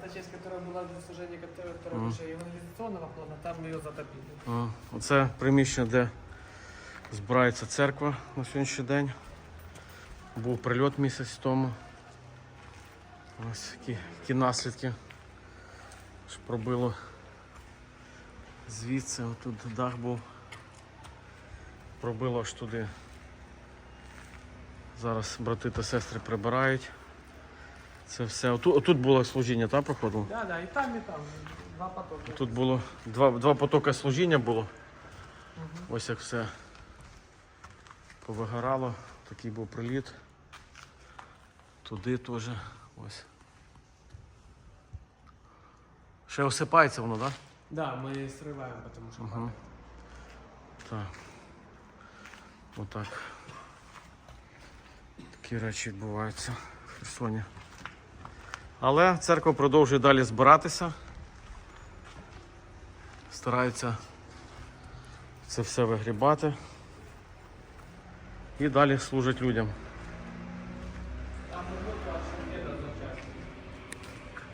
та часть, которая была для служения, евангелизационного плана, там ее затопили. А, Оце приміщення, де збирається церква на сьогоднішній день. Був прильот місяць тому. Ось які, які наслідки. Ж пробило звідси, отут дах був. Пробило аж туди. Зараз брати та сестри прибирають. Це все. Отут, отут було служіння, так, проходило? Да, да, и там, и там. Два потока. Тут було два, два потоки служіння було. Ось як все повигорало. Такий був приліт. Туди теж. Ось. Ще осипається воно, так? Да, мы срываем, потому что Ага. Так. Отак. Такі речі відбуваються в Херсоні. Але церква продовжує далі збиратися. Стараються це все вигрібати. І далі служать людям.